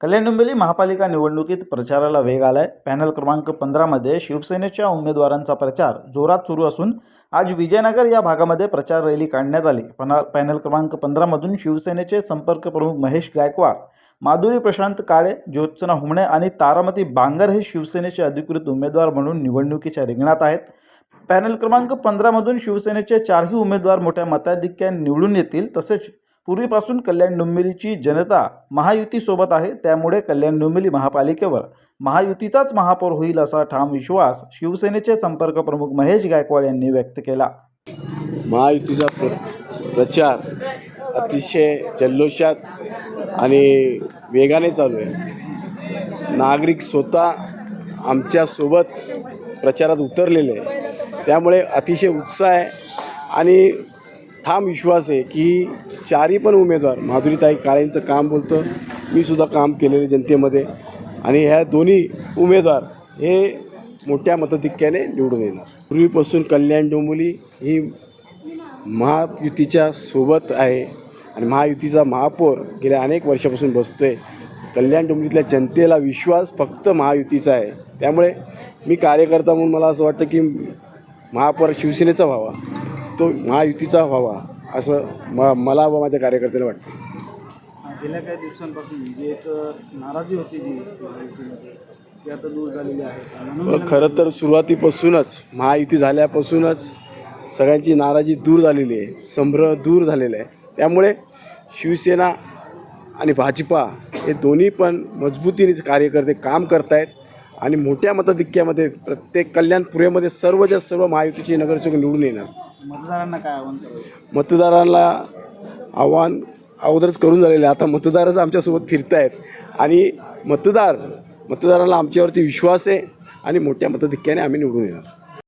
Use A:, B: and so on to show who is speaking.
A: कल्याण डोंबिवली महापालिका निवडणुकीत प्रचाराला वेग आलाय. पॅनल क्रमांक पंधरामध्ये शिवसेनेच्या उमेदवारांचा प्रचार जोरात सुरू असून आज विजयनगर या भागामध्ये प्रचार रॅली काढण्यात आली. पना पॅनल क्रमांक पंधरामधून शिवसेनेचे संपर्क प्रमुख महेश गायकवाड माधुरी प्रशांत काळे ज्योत्सना हुमणे आणि तारामती बांगर हे शिवसेनेचे अधिकृत उमेदवार म्हणून निवडणुकीच्या रिंगणात आहेत. पॅनल क्रमांक पंधरामधून शिवसेनेचे चारही उमेदवार मोठ्या मताधिक्याने निवडून येतील तसेच पूर्वीपासून कल्याण डोंबिवलीची जनता महायुतीसोबत आहे. त्यामुळे कल्याण डोंबिवली महापालिकेवर महायुतीचाच महापौर होईल असा ठाम विश्वास शिवसेनेचे संपर्क प्रमुख महेश गायकवाड यांनी व्यक्त केला.
B: महायुतीचा प्र प्रचार अतिशय जल्लोषात आणि वेगाने चालू आहे. नागरिक स्वतः आमच्यासोबत प्रचारात उतरलेले त्यामुळे अतिशय उत्साह आहे आणि ठाम विश्वास आहे की चारही पण उमेदवार माधुरीताई काळेंचं काम बोलतं मी सुद्धा काम केलेले जनतेमध्ये. आणि ह्या दोन्ही उमेदवार हे मोठ्या मताधिक्याने निवडून येणार. पूर्वीपासून कल्याण डोंबोली ही महायुतीच्या सोबत आहे आणि महायुतीचा महापौर गेल्या अनेक वर्षापासून बसतो आहे कल्याण डोंबिवलीतल्या जनतेला विश्वास फक्त महायुतीचा आहे. त्यामुळे मी कार्यकर्ता म्हणून मला असं वाटतं की महापौर शिवसेनेचा व्हावा. तो महायुतीचा व्हावा असं म मला व माझ्या कार्यकर्त्याला वाटतं.
C: गेल्या काही दिवसांपासून जी एक नाराजी होती जी ती आता दूर झालेली आहे.
B: खरं तर सुरुवातीपासूनच महायुती झाल्यापासूनच सगळ्यांची नाराजी दूर झालेली आहे संभ्रम दूर झालेला आहे. त्यामुळे शिवसेना आणि भाजपा हे दोन्ही पण मजबूतीने कार्यकर्ते काम करतायत आणि मोठ्या मताधिक्यामध्ये प्रत्येक कल्याणपुरेमध्ये सर्वच्या सर्व महायुतीचे नगरसेवक निवडून येणार.
C: मतदारांना काय आव्हान करायचं
B: मतदारांना आव्हान अगोदरच करून झालेलं आहे. आता मतदारच आमच्यासोबत फिरत आहेत आणि मतदार मतदारांना आमच्यावरती विश्वास आहे आणि मोठ्या मताधिक्याने आम्ही निवडून येणार.